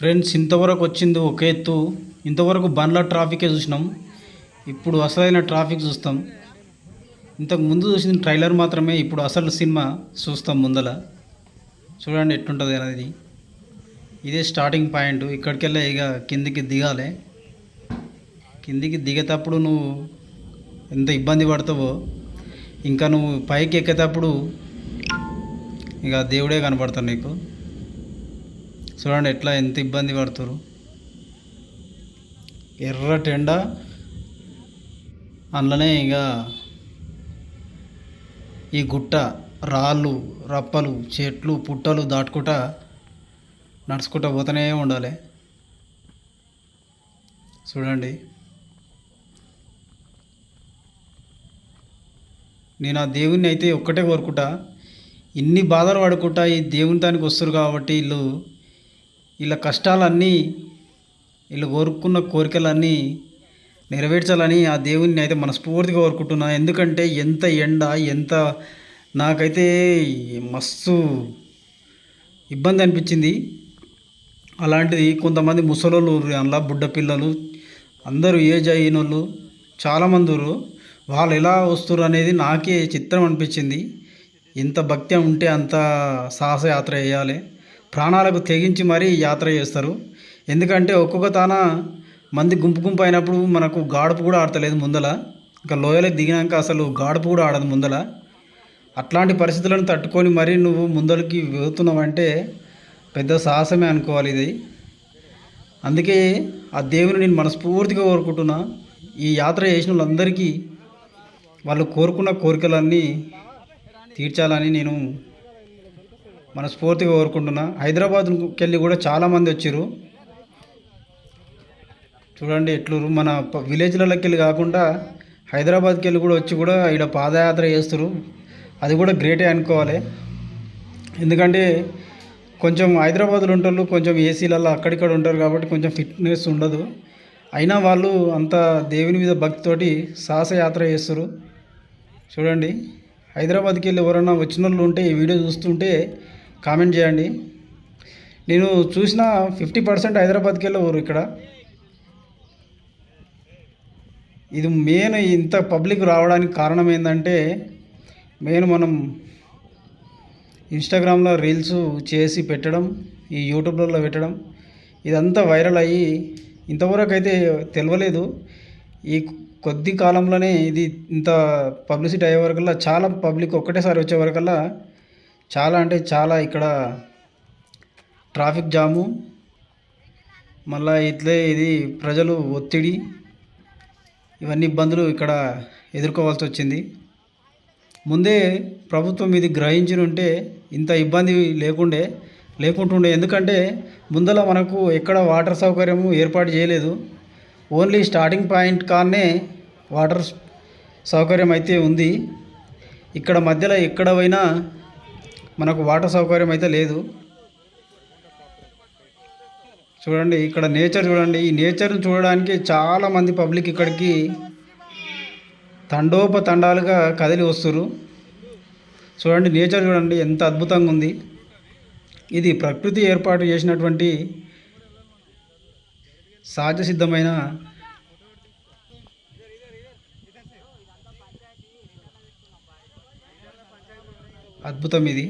Friends ఇంతవరకు వచ్చింది ఒక ఎత్తు. ఇంతవరకు బండ్ల ట్రాఫికే చూసినాం. ఇప్పుడు అసలైన ట్రాఫిక్ చూస్తాం. ఇంతకు ముందు చూసిన ట్రైలర్ మాత్రమే ఇప్పుడు అసలు సినిమా చూస్తాం ముందల. చూడండి ఎట్టుంటుంది అనేది. ఇదే స్టార్టింగ్ పాయింట్ ఇక్కడికెళ్ళే ఇక కిందికి దిగాలి. కిందికి దిగేటప్పుడు నువ్వు ఎంత ఇబ్బంది పడతావో. ఇంకా నువ్వు పైకి ఎక్కేటప్పుడు ఇక దేవుడే కనపడతాడు నీకు. చూడండి ఎట్లా ఎంత ఇబ్బంది పడుతురు ఎర్రటెండ అందులోనే ఇక ఈ గుట్ట రాళ్ళు రప్పలు చెట్లు పుట్టలు దాటుకుంటా నడుచుకుంటా పోతూనే ఉండాలి. చూడండి. నేను ఆ దేవుణ్ణి అయితే ఒక్కటే కోరుకుంటా. ఇన్ని బాధలు పడుకుంటా ఈ దేవుని దానికి వస్తారు కాబట్టి వీళ్ళు వీళ్ళ కష్టాలన్నీ వీళ్ళు కోరుకున్న కోరికలన్నీ నెరవేర్చాలని ఆ దేవుణ్ణి అయితే మనస్ఫూర్తిగా కోరుకుంటున్నా. ఎందుకంటే ఎంత ఎండ ఎంత నాకైతే మస్తు ఇబ్బంది అనిపించింది. అలాంటిది కొంతమంది ముసలోళ్ళు అందులో బుడ్డ పిల్లలు అందరూ ఏజ్ అయిన వాళ్ళు చాలామంది వాళ్ళు ఎలా వస్తారు అనేది నాకే చిత్రం అనిపించింది. ఎంత భక్తి ఉంటే అంత సాహసయాత్ర వేయాలి. చేయాలి ప్రాణాలకు తెగించి మరీ యాత్ర చేస్తారు. ఎందుకంటే ఒక్కొక్క తాన మంది గుంపు గుంపు అయినప్పుడు మనకు గాడుపు కూడా ఆడతలేదు ముందల. ఇంకా లోయలకు దిగినాక అసలు గాడుపు కూడా ఆడదు ముందల. అట్లాంటి పరిస్థితులను తట్టుకొని మరీ నువ్వు ముందలకి వెళ్తున్నావంటే పెద్ద సాహసమే అనుకోవాలి ఇది. అందుకే ఆ దేవుని నేను మనస్ఫూర్తిగా కోరుకుంటున్నా. ఈ యాత్ర చేసిన వాళ్ళందరికీ వాళ్ళు కోరుకున్న కోరికలన్నీ తీర్చాలని నేను మనస్ఫూర్తిగా కోరుకుంటున్నా. హైదరాబాద్కి వెళ్ళి కూడా చాలామంది వచ్చారు చూడండి ఎట్లు మన విలేజ్లలోకి వెళ్ళి కాకుండా హైదరాబాద్కి వెళ్ళి కూడా వచ్చి కూడా ఇక్కడ పాదయాత్ర చేస్తారు అది కూడా గ్రేటే అనుకోవాలి. ఎందుకంటే కొంచెం హైదరాబాద్లో ఉంటారు కొంచెం ఏసీలలో అక్కడిక్కడ ఉంటారు కాబట్టి కొంచెం ఫిట్నెస్ ఉండదు. అయినా వాళ్ళు అంత దేవుని మీద భక్తితోటి సాహసయాత్ర చేస్తారు చూడండి హైదరాబాద్కి వెళ్ళి ఎవరైనా వచ్చిన వాళ్ళు ఉంటే ఈ వీడియో చూస్తుంటే కామెంట్ చేయండి. నేను చూసిన ఫిఫ్టీ పర్సెంట్ హైదరాబాద్కి వెళ్ళేవారు ఇక్కడ. ఇది మెయిన్ ఇంత పబ్లిక్ రావడానికి కారణం ఏంటంటే మెయిన్ మనం ఇన్స్టాగ్రామ్లో రీల్స్ చేసి పెట్టడం ఈ యూట్యూబ్లలో పెట్టడం ఇదంతా వైరల్ అయ్యి ఇంతవరకు అయితే తెలియలేదు ఈ కొద్ది కాలంలోనే ఇది ఇంత పబ్లిసిటీ అయ్యే వరకల్లా చాలా పబ్లిక్ ఒక్కటేసారి వచ్చే వరకల్లా చాలా అంటే చాలా ఇక్కడ ట్రాఫిక్ జాము మళ్ళీ ఇట్లే ఇది ప్రజలు ఒత్తిడి ఇవన్నీ ఇబ్బందులు ఇక్కడ ఎదుర్కోవాల్సి వచ్చింది. ముందే ప్రభుత్వం ఇది గ్రహించి ఉంటే ఇంత ఇబ్బంది లేకుండే లేకుంటుండే. ఎందుకంటే ముందల మనకు ఎక్కడ వాటర్ సౌకర్యము ఏర్పాటు చేయలేదు. ఓన్లీ స్టార్టింగ్ పాయింట్ కానే వాటర్ సౌకర్యం అయితే ఉంది. ఇక్కడ మధ్యలో ఎక్కడ పోయినా మనకు వాటర్ సౌకర్యం అయితే లేదు. చూడండి ఇక్కడ నేచర్ చూడండి. ఈ నేచర్ని చూడడానికి చాలా మంది పబ్లిక్ ఇక్కడికి తండోపతండాలుగా కదిలి వస్తురు చూడండి నేచర్ చూడండి ఎంత అద్భుతంగా ఉంది. ఇది ప్రకృతి ఏర్పాటు చేసినటువంటి సహజ సిద్ధమైన అద్భుతం ఇది.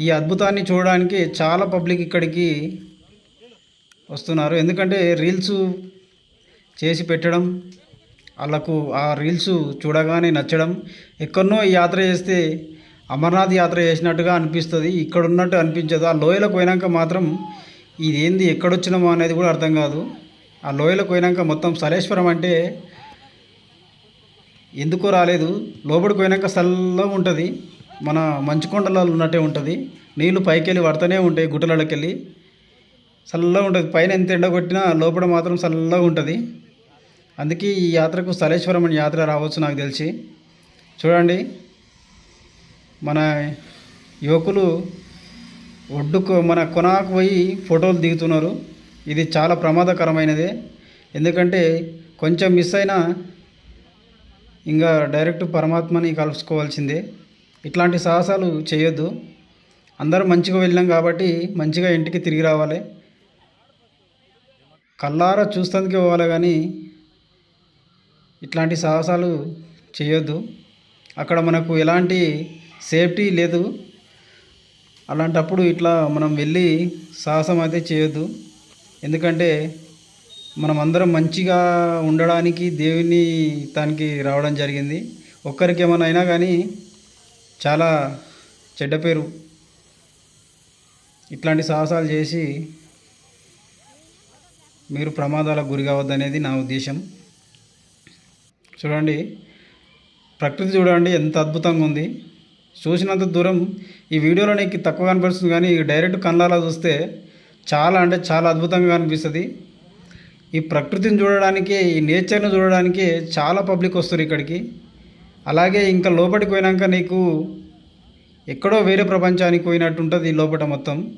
ఈ అద్భుతాన్ని చూడడానికి చాలా పబ్లిక్ ఇక్కడికి వస్తున్నారు. ఎందుకంటే రీల్స్ చేసి పెట్టడం వాళ్ళకు ఆ రీల్స్ చూడగానే నచ్చడం ఎక్కడనో ఈ యాత్ర చేస్తే అమర్నాథ్ యాత్ర చేసినట్టుగా అనిపిస్తుంది. ఇక్కడ ఉన్నట్టు అనిపించదు. ఆ లోయలకు పోయినాక మాత్రం ఇదేంది ఎక్కడొచ్చినామో అనేది కూడా అర్థం కాదు. ఆ లోయలకు పోయినాక మొత్తం సలేశ్వరం అంటే ఎందుకో రాలేదు. లోపలికి పోయినాక చల్లగా ఉంటుంది. మన మంచుకొండలలో ఉన్నట్టే ఉంటుంది. నీళ్ళు పైకి వెళ్ళి పడుతూనే ఉంటాయి గుట్టలకి వెళ్ళి చల్లగా ఉంటుంది. పైన ఎంత ఎండ కొట్టినా లోపల మాత్రం చల్లగా ఉంటుంది. అందుకే ఈ యాత్రకు సలేశ్వరం అనే యాత్ర రావచ్చు నాకు తెలిసి. చూడండి. మన యువకులు ఒడ్డుకు మన కొనాకు పోయి ఫోటోలు దిగుతున్నారు. ఇది చాలా ప్రమాదకరమైనదే. ఎందుకంటే కొంచెం మిస్ అయినా ఇంకా డైరెక్ట్ పరమాత్మని కలుసుకోవాల్సిందే. ఇట్లాంటి సాహసాలు చేయొద్దు. అందరూ మంచిగా వెళ్ళాం కాబట్టి మంచిగా ఇంటికి తిరిగి రావాలి. కళ్ళారా చూస్తానికి పోవాలి కానీ ఇట్లాంటి సాహసాలు చేయొద్దు. అక్కడ మనకు ఎలాంటి సేఫ్టీ లేదు. అలాంటప్పుడు ఇట్లా మనం వెళ్ళి సాహసం అయితే చేయొద్దు. ఎందుకంటే మనం అందరం మంచిగా ఉండడానికి దేవుని తనకి రావడం జరిగింది. ఒక్కరికి ఏమైనా అయినా కానీ చాలా చెడ్డ పేరు. ఇట్లాంటి సాహసాలు చేసి మీరు ప్రమాదాలకు గురి కావద్దనేది నా ఉద్దేశం. చూడండి ప్రకృతి చూడండి ఎంత అద్భుతంగా ఉంది. చూసినంత దూరం ఈ వీడియోలో నీకు తక్కువ కనిపిస్తుంది కానీ డైరెక్ట్ కళ్ళాలా చూస్తే చాలా అంటే చాలా అద్భుతంగా అనిపిస్తుంది. ఈ ప్రకృతిని చూడడానికి ఈ నేచర్ని చూడడానికి చాలా పబ్లిక్ వస్తారు ఇక్కడికి. అలాగే ఇంకా లోపలికి పోయినాక నీకు ఎక్కడో వేరే ప్రపంచానికి పోయినట్టు ఉంటుంది ఈ లోపల మొత్తం.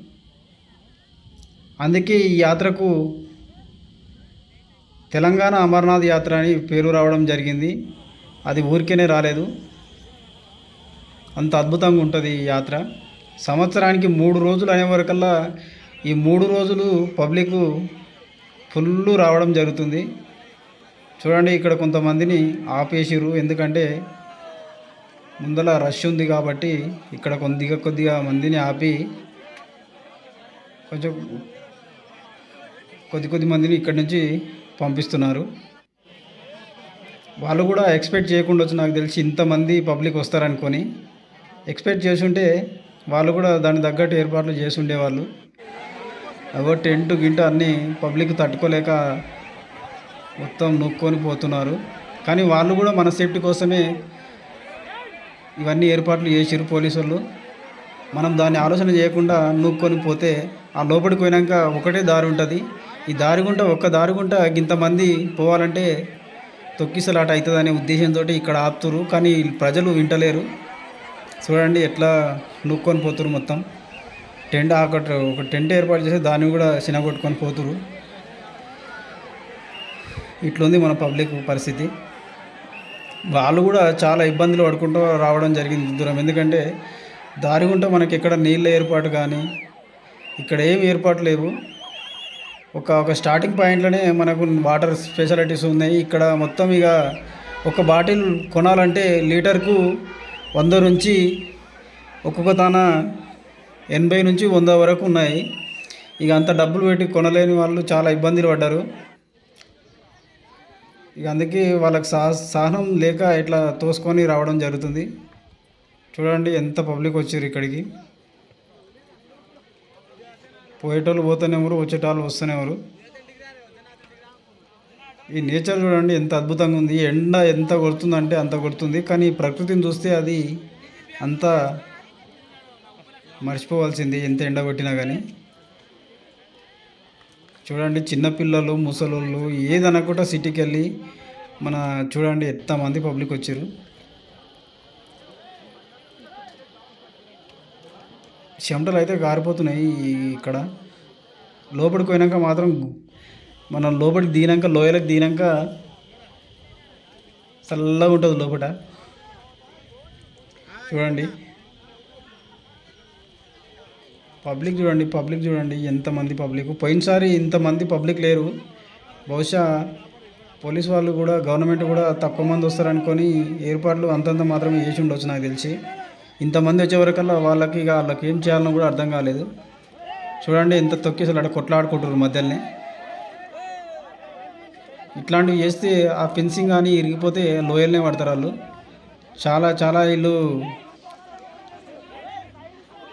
అందుకే ఈ యాత్రకు తెలంగాణ అమర్నాథ్ యాత్ర అని పేరు రావడం జరిగింది. అది ఊరికేనే రాలేదు. అంత అద్భుతంగా ఉంటుంది ఈ యాత్ర. సంవత్సరానికి మూడు రోజులు అనే వరకల్లా ఈ మూడు రోజులు పబ్లిక్ ఫుల్ రావడం జరుగుతుంది. చూడండి ఇక్కడ కొంతమందిని ఆపేసిరు ఎందుకంటే ముందల రష్ ఉంది కాబట్టి ఇక్కడ కొద్దిగా కొద్దిగా మందిని ఆపి కొంచెం కొద్ది కొద్ది మందిని ఇక్కడి నుంచి పంపిస్తున్నారు. వాళ్ళు కూడా ఎక్స్పెక్ట్ చేయకుండా వచ్చి నాకు తెలిసి. ఇంతమంది పబ్లిక్ వస్తారనుకొని ఎక్స్పెక్ట్ చేసుంటే వాళ్ళు కూడా దాని తగ్గట్టు ఏర్పాట్లు చేసి ఉండేవాళ్ళు అవో టెంట్ గింట అన్నీ పబ్లిక్ తట్టుకోలేక మొత్తం నొక్కొని పోతున్నారు. కానీ వాళ్ళు కూడా మన సేఫ్టీ కోసమే ఇవన్నీ ఏర్పాట్లు చేసిరు పోలీసు వాళ్ళు మనం దాన్ని ఆలోచన చేయకుండా నూక్కొని పోతే ఆ లోపలికి పోయినాక ఒకటే దారి ఉంటుంది. ఈ దారి గుంట ఒక్క దారి గుంట ఇంతమంది పోవాలంటే తొక్కిసలాట అవుతుందనే ఉద్దేశంతో ఇక్కడ ఆపుతురు కానీ ప్రజలు వింటలేరు. చూడండి ఎట్లా నూక్కొని పోతురు మొత్తం. టెంట్ ఆకట్ ఒక టెంట్ ఏర్పాటు చేసి దాన్ని కూడా చినగొట్టుకొని పోతురు ఇట్లుంది మన పబ్లిక్ పరిస్థితి. వాళ్ళు కూడా చాలా ఇబ్బందులు పడుకుంటూ రావడం జరిగింది దూరం. ఎందుకంటే దారి గుంట మనకి ఎక్కడ నీళ్ళ ఏర్పాటు కానీ ఇక్కడ ఏం ఏర్పాటు లేవు. ఒక ఒక స్టార్టింగ్ పాయింట్లోనే మనకు వాటర్ స్పెషాలిటీస్ ఉన్నాయి. ఇక్కడ మొత్తం ఇక ఒక బాటిల్ కొనాలంటే లీటర్కు వంద నుంచి ఒక్కొక్క తాన ఎనభై నుంచి వంద వరకు ఉన్నాయి. ఇక అంత డబ్బులు పెట్టి కొనలేని వాళ్ళు చాలా ఇబ్బందులు పడ్డారు. ఇక అందుకే వాళ్ళకి సా సహనం లేక ఇట్లా తోసుకొని రావడం జరుగుతుంది. చూడండి ఎంత పబ్లిక్ వచ్చారు ఇక్కడికి. పోయేటోళ్ళు పోతూనేవారు వచ్చేటోళ్ళు వస్తూనేవారు ఈ నేచర్ చూడండి ఎంత అద్భుతంగా ఉంది. ఎండ ఎంత కొడుతుందంటే అంత కొడుతుంది. కానీ ప్రకృతిని చూస్తే అది అంత మర్చిపోవాల్సింది ఎంత ఎండ కొట్టినా కానీ. చూడండి చిన్నపిల్లలు ముసలోళ్ళు ఏదనకుండా సిటీకి వెళ్ళి మన చూడండి ఎంతమంది పబ్లిక్ వచ్చారు. చెమటలు అయితే కారిపోతున్నాయి ఇక్కడ. లోపలికి పోయినాక మాత్రం మనం లోపలికి దిగినాక లోయలకు దిగినాక చల్లగా ఉంటుంది లోపల చూడండి. పబ్లిక్ చూడండి పబ్లిక్ చూడండి ఎంతమంది పబ్లిక్. పోయినసారి ఇంతమంది పబ్లిక్ లేరు. బహుశా పోలీస్ వాళ్ళు కూడా గవర్నమెంట్ కూడా తక్కువ మంది వస్తారనుకొని ఏర్పాట్లు అంతంత మాత్రమే చేసి ఉండొచ్చు నాకు తెలిసి. ఇంతమంది వచ్చేవరకల్లా వాళ్ళకి ఇక వాళ్ళకి ఏం చేయాలని కూడా అర్థం కాలేదు. చూడండి ఎంత తొక్కేసారు అక్కడ కొట్లాడుకుంటారు మధ్యలోనే. ఇట్లాంటివి చేస్తే ఆ ఫెన్సింగ్ కానీ ఇరిగిపోతే లోయల్నే పడతారు వాళ్ళు. చాలా చాలా వీళ్ళు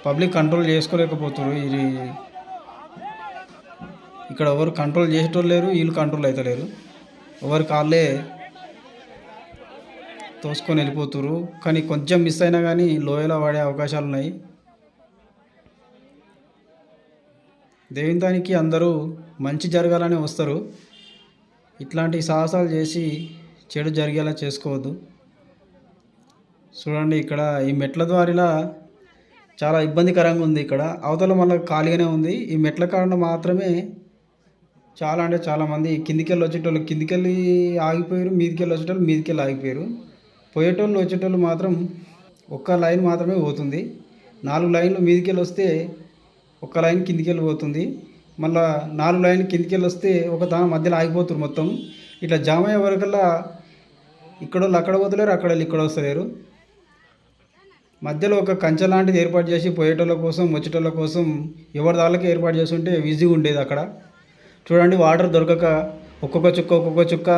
పబ్లిక్ కంట్రోల్ చేసుకోలేకపోతారు ఇది ఇక్కడ ఎవరు కంట్రోల్ చేసేటోళ్ళు లేరు వీళ్ళు కంట్రోల్ అవుతలేరు ఎవరి కాళ్ళే తోసుకొని వెళ్ళిపోతురు కానీ కొంచెం మిస్ అయినా కానీ లోయలో పడే అవకాశాలు ఉన్నాయి. దేవుని దానికి అందరూ మంచి జరగాలని వస్తారు. ఇట్లాంటి సాహసాలు చేసి చెడు జరిగేలా చేసుకోవద్దు. చూడండి ఇక్కడ ఈ మెట్ల ద్వారిలా చాలా ఇబ్బందికరంగా ఉంది ఇక్కడ. అవతల మళ్ళీ ఖాళీగానే ఉంది. ఈ మెట్ల కారణం మాత్రమే చాలా అంటే చాలామంది కిందికెళ్ళి వచ్చేటోళ్ళు కిందికెళ్ళి ఆగిపోయారు మీదికెళ్ళి వచ్చేటోళ్ళు మీదికెళ్ళి ఆగిపోయారు. పోయేటోళ్ళు వచ్చేటోళ్ళు మాత్రం ఒక్క లైన్ మాత్రమే పోతుంది. నాలుగు లైన్లు మీదికి వెళ్ళి వస్తే ఒక లైన్ కిందికి వెళ్ళి పోతుంది. మళ్ళీ నాలుగు లైన్లు కిందికి వెళ్ళి వస్తే ఒక దాని మధ్యలో ఆగిపోతుంది మొత్తం. ఇట్లా జామ అయ్యే వరకల్లా ఇక్కడ వాళ్ళు అక్కడ పోతలేరు అక్కడ వాళ్ళు ఇక్కడ వస్తలేరు. మధ్యలో ఒక కంచె లాంటిది ఏర్పాటు చేసి పోయేటోళ్ళ కోసం వచ్చేటోళ్ళ కోసం ఎవరి దాళ్ళకి ఏర్పాటు చేసి ఉంటే ఈజీగా ఉండేది అక్కడ. చూడండి వాటర్ దొరకక ఒక్కొక్క చుక్క ఒక్కొక్క చుక్క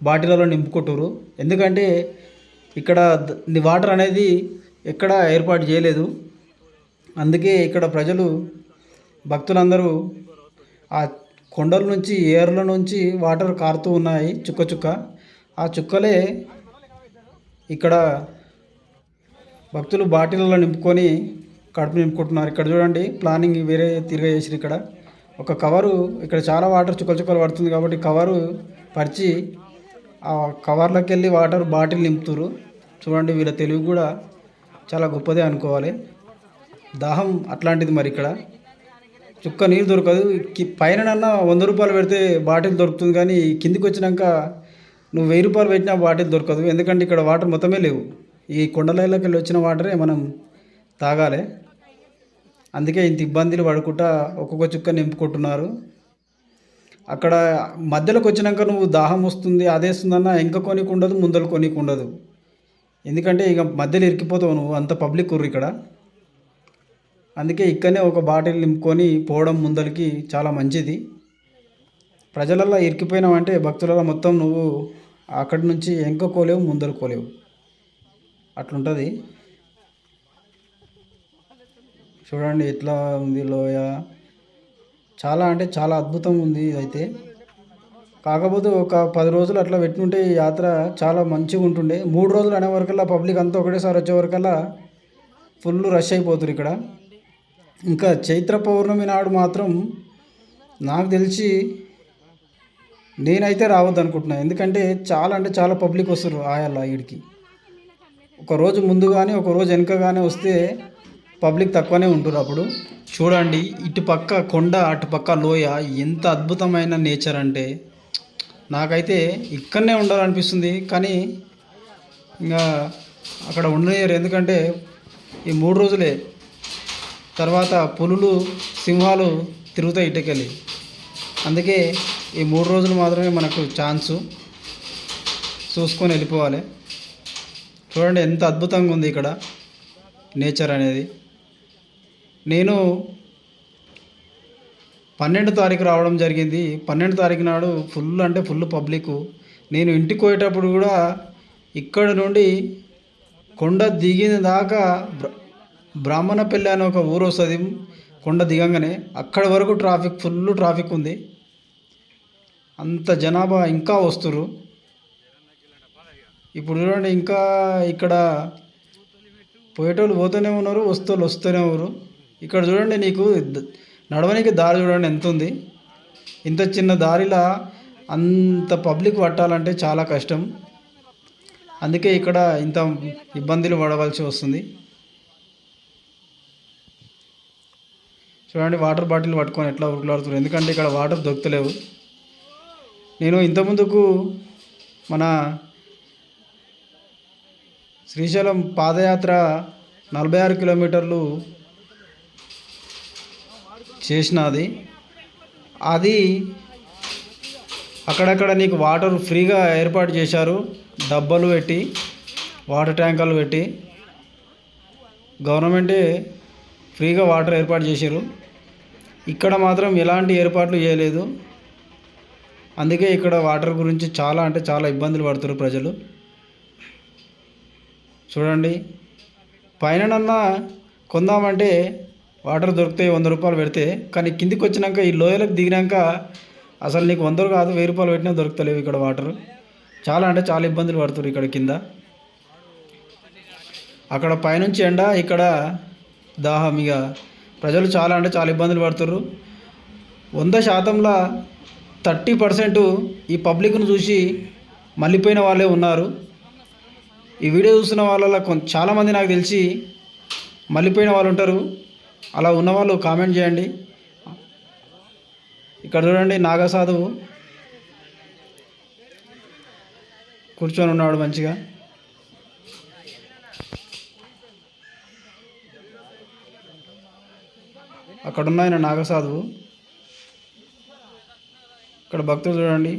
బాటిలలో నింపుకుంటారు ఎందుకంటే ఇక్కడ వాటర్ అనేది ఎక్కడ ఏర్పాటు చేయలేదు. అందుకే ఇక్కడ ప్రజలు భక్తులందరూ ఆ కొండల నుంచి ఏర్ల నుంచి వాటర్ కారుతూ ఉన్నాయి చుక్క చుక్క. ఆ చుక్కలే ఇక్కడ భక్తులు బాటిల్లో నింపుకొని కడుపు నింపుకుంటున్నారు. ఇక్కడ చూడండి ప్లానింగ్ వేరే తిరిగా చేసిరు ఇక్కడ. ఒక కవరు ఇక్కడ చాలా వాటర్ చుక్కలు చుక్కలు పడుతుంది కాబట్టి కవరు పరిచి ఆ కవర్లోకి వెళ్ళి వాటర్ బాటిల్ నింపుతురు చూడండి వీళ్ళ తెలివి కూడా చాలా గొప్పదే అనుకోవాలి. దాహం అట్లాంటిది మరి ఇక్కడ. చుక్క నీరు దొరకదు. పైననన్నా పైన వంద రూపాయలు పెడితే బాటిల్ దొరుకుతుంది కానీ కిందికి వచ్చినాక నువ్వు వెయ్యి రూపాయలు పెట్టినా బాటిల్ దొరకదు. ఎందుకంటే ఇక్కడ వాటర్ మొత్తమే లేవు. ఈ కొండలలోకి వెళ్ళి వచ్చిన వాటరే మనం తాగాలి. అందుకే ఇంత ఇబ్బందులు పడుకుంటా ఒక్కొక్క చుక్క నింపుకుంటున్నారు. అక్కడ మధ్యలోకి వచ్చినాక నువ్వు దాహం వస్తుంది అదేస్తుందన్న ఇంకా కొనికి ఉండదు ముందలు కొనికి ఉండదు ఎందుకంటే ఇక మధ్యలో ఇరికిపోతావు నువ్వు అంత పబ్లిక్ ఉర్రు ఇక్కడ. అందుకే ఇక్కడనే ఒక బాటిల్ నింపుకొని పోవడం ముందరికి చాలా మంచిది. ప్రజలలో ఇరికిపోయినావంటే భక్తులలో మొత్తం నువ్వు అక్కడి నుంచి ఎంకో కోలేవు ముందలు కోలేవు. అట్లుంటుంది. చూడండి ఎట్లా ఉంది లోయ. చాలా అంటే చాలా అద్భుతంగా ఉంది అయితే. కాకపోతే ఒక పది రోజులు అట్లా పెట్టుకుంటే యాత్ర చాలా మంచిగా ఉంటుండే. మూడు రోజులు అనే వరకల్లా పబ్లిక్ అంతా ఒకటేసారి వచ్చే వరకల్లా ఫుల్ రష్ అయిపోతారు ఇక్కడ. ఇంకా చైత్ర పౌర్ణమి నాడు మాత్రం నాకు తెలిసి నేనైతే రావద్దు అనుకుంటున్నాను ఎందుకంటే చాలా అంటే చాలా పబ్లిక్ వస్తారు ఆయాల వీడికి ఒక రోజు ముందు కానీ ఒక రోజు వెనుక కానీ వస్తే పబ్లిక్ తక్కువనే ఉంటారు అప్పుడు. చూడండి ఇటు పక్క కొండ అటు పక్క లోయ ఎంత అద్భుతమైన నేచర్ అంటే. నాకైతే ఇక్కడనే ఉండాలనిపిస్తుంది కానీ ఇంకా అక్కడ ఉండలేరు. ఎందుకంటే ఈ మూడు రోజులే తర్వాత పులులు సింహాలు తిరుగుతాయి ఇటుకెళ్ళి. అందుకే ఈ మూడు రోజులు మాత్రమే మనకు ఛాన్సు. చూసుకొని వెళ్ళిపోవాలి. చూడండి ఎంత అద్భుతంగా ఉంది ఇక్కడ నేచర్ అనేది. నేను పన్నెండు తారీఖు రావడం జరిగింది. పన్నెండు తారీఖు నాడు ఫుల్ అంటే ఫుల్ పబ్లిక్. నేను ఇంటికి పోయేటప్పుడు కూడా ఇక్కడ నుండి కొండ దిగిన దాకా బ్రాహ్మణపల్లి అనే ఒక ఊరు వస్తుంది. కొండ దిగంగానే అక్కడి వరకు ట్రాఫిక్ ఫుల్ ట్రాఫిక్ ఉంది. అంత జనాభా ఇంకా వస్తురు ఇప్పుడు చూడండి ఇంకా ఇక్కడ పోయేటోళ్ళు పోతూనే ఉన్నారు వస్తోళ్ళు వస్తూనే ఉన్నారు. ఇక్కడ చూడండి నీకు నడవనికి దారి చూడండి ఎంత ఉంది ఇంత చిన్న దారిలా అంత పబ్లిక్ పట్టాలంటే చాలా కష్టం. అందుకే ఇక్కడ ఇంత ఇబ్బందులు పడవలసి వస్తుంది. చూడండి వాటర్ బాటిల్ పట్టుకొని ఎట్లా ఉరుకులాడుతున్నారు. ఎందుకంటే ఇక్కడ వాటర్ దొరుకుతలేవు. నేను ఇంతకుముందుకు మన శ్రీశైలం పాదయాత్ర నలభై ఆరు కిలోమీటర్లు చేసినది. అది అక్కడక్కడ నీకు వాటర్ ఫ్రీగా ఏర్పాటు చేశారు. డబ్బాలు పెట్టి వాటర్ ట్యాంకర్లు పెట్టి. గవర్నమెంటే ఫ్రీగా వాటర్ ఏర్పాటు చేశారు. ఇక్కడ మాత్రం ఎలాంటి ఏర్పాట్లు చేయలేదు. అందుకే ఇక్కడ వాటర్ గురించి చాలా అంటే చాలా ఇబ్బందులు పడుతున్నారు ప్రజలు. చూడండి. పైననన్నా కొందామంటే వాటర్ దొరికితే వంద రూపాయలు పెడితే. కానీ కిందికి వచ్చినాక ఈ లోయలకు దిగినాక అసలు నీకు వందలు కాదు వెయ్యి రూపాయలు పెట్టినా దొరుకుతలేవు ఇక్కడ వాటర్. చాలా అంటే చాలా ఇబ్బందులు పడుతున్నారు ఇక్కడ కింద. అక్కడ పైనుంచి ఎండ ఇక్కడ దాహం ఇక ప్రజలు చాలా అంటే చాలా ఇబ్బందులు పడుతున్నారు వంద శాతంలో థర్టీ పర్సెంట్ ఈ పబ్లిక్ను చూసి మళ్ళీపోయిన వాళ్ళే ఉన్నారు. ఈ వీడియో చూస్తున్న వాళ్ళలో కొంత చాలామంది నాకు తెలిసి మళ్ళీపోయిన వాళ్ళు ఉంటారు. అలా ఉన్న వాళ్ళు కామెంట్ చేయండి. ఇక్కడ చూడండి నాగసాధువు కూర్చొని ఉన్నాడు మంచిగా. అక్కడున్న ఆయన నాగసాధువు ఇక్కడ భక్తులు చూడండి.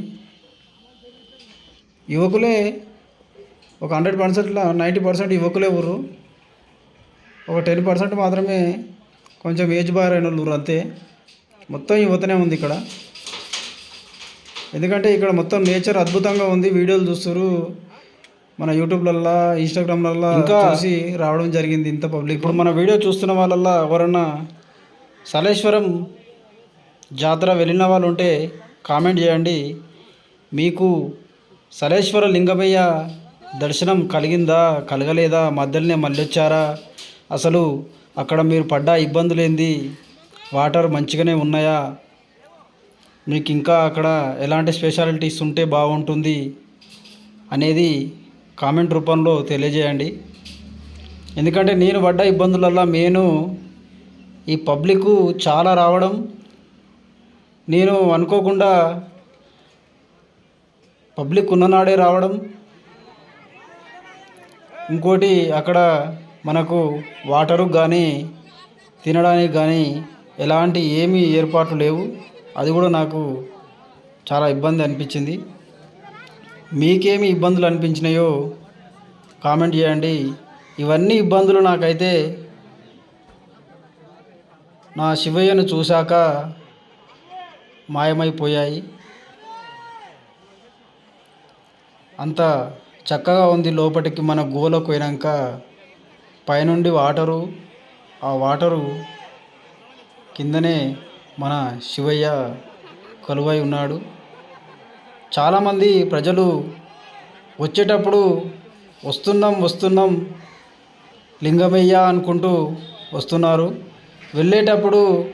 యువకులే ఒక హండ్రెడ్ పర్సెంట్లో నైంటీ పర్సెంట్ యువకులే ఊరు ఒక టెన్ పర్సెంట్ మాత్రమే కొంచెం ఏజ్ బార్ అయిన వాళ్ళు ఊరు అంతే. మొత్తం యువతనే ఉంది ఇక్కడ. ఎందుకంటే ఇక్కడ మొత్తం నేచర్ అద్భుతంగా ఉంది. వీడియోలు చూస్తారు మన యూట్యూబ్లల్లో ఇన్స్టాగ్రామ్లల్లో ఇంకా చూసి రావడం జరిగింది ఇంత పబ్లిక్. ఇప్పుడు మన వీడియో చూస్తున్న వాళ్ళల్లో ఎవరన్నా సలేశ్వరం జాతర వెళ్ళిన వాళ్ళు ఉంటే కామెంట్ చేయండి. మీకు సలేశ్వర లింగమయ్య దర్శనం కలిగిందా కలగలేదా మధ్యలోనే మళ్ళీ వచ్చారా అసలు అక్కడ మీరు పడ్డ ఇబ్బందులు ఏంది వాటర్ మంచిగానే ఉన్నాయా? మీకు ఇంకా అక్కడ ఎలాంటి స్పెషాలిటీస్ ఉంటే బాగుంటుంది అనేది కామెంట్ రూపంలో తెలియజేయండి. ఎందుకంటే నేను పడ్డ ఇబ్బందులల్లా నేను ఈ పబ్లిక్ చాలా రావడం నేను అనుకోకుండా పబ్లిక్ ఉన్ననాడే రావడం ఇంకోటి అక్కడ మనకు వాటరు కానీ తినడానికి కానీ ఎలాంటి ఏమీ ఏర్పాట్లు లేవు. అది కూడా నాకు చాలా ఇబ్బంది అనిపించింది. మీకేమి ఇబ్బందులు అనిపించినాయో కామెంట్ చేయండి. ఇవన్నీ ఇబ్బందులు నాకైతే నా శివయ్యను చూశాక మాయమైపోయాయి. అంత చక్కగా ఉంది లోపలికి మన గోలకు పోయినాక. పైనుండి వాటరు ఆ వాటరు కిందనే మన శివయ్య కొలువై ఉన్నాడు. చాలామంది ప్రజలు వచ్చేటప్పుడు వస్తున్నాం వస్తున్నాం లింగమయ్య అనుకుంటూ వస్తున్నారు. వెళ్ళేటప్పుడు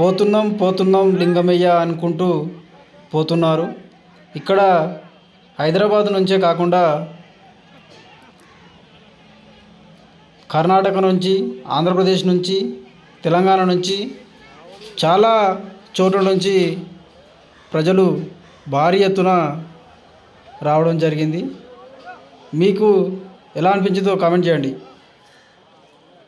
పోతున్నాం పోతున్నాం లింగమయ్య అనుకుంటూ పోతున్నారు. ఇక్కడ హైదరాబాద్ నుంచే కాకుండా కర్ణాటక నుంచి ఆంధ్రప్రదేశ్ నుంచి తెలంగాణ నుంచి చాలా చోట్ల నుంచి ప్రజలు భారీ ఎత్తున రావడం జరిగింది. మీకు ఎలా అనిపించిందో కామెంట్ చేయండి.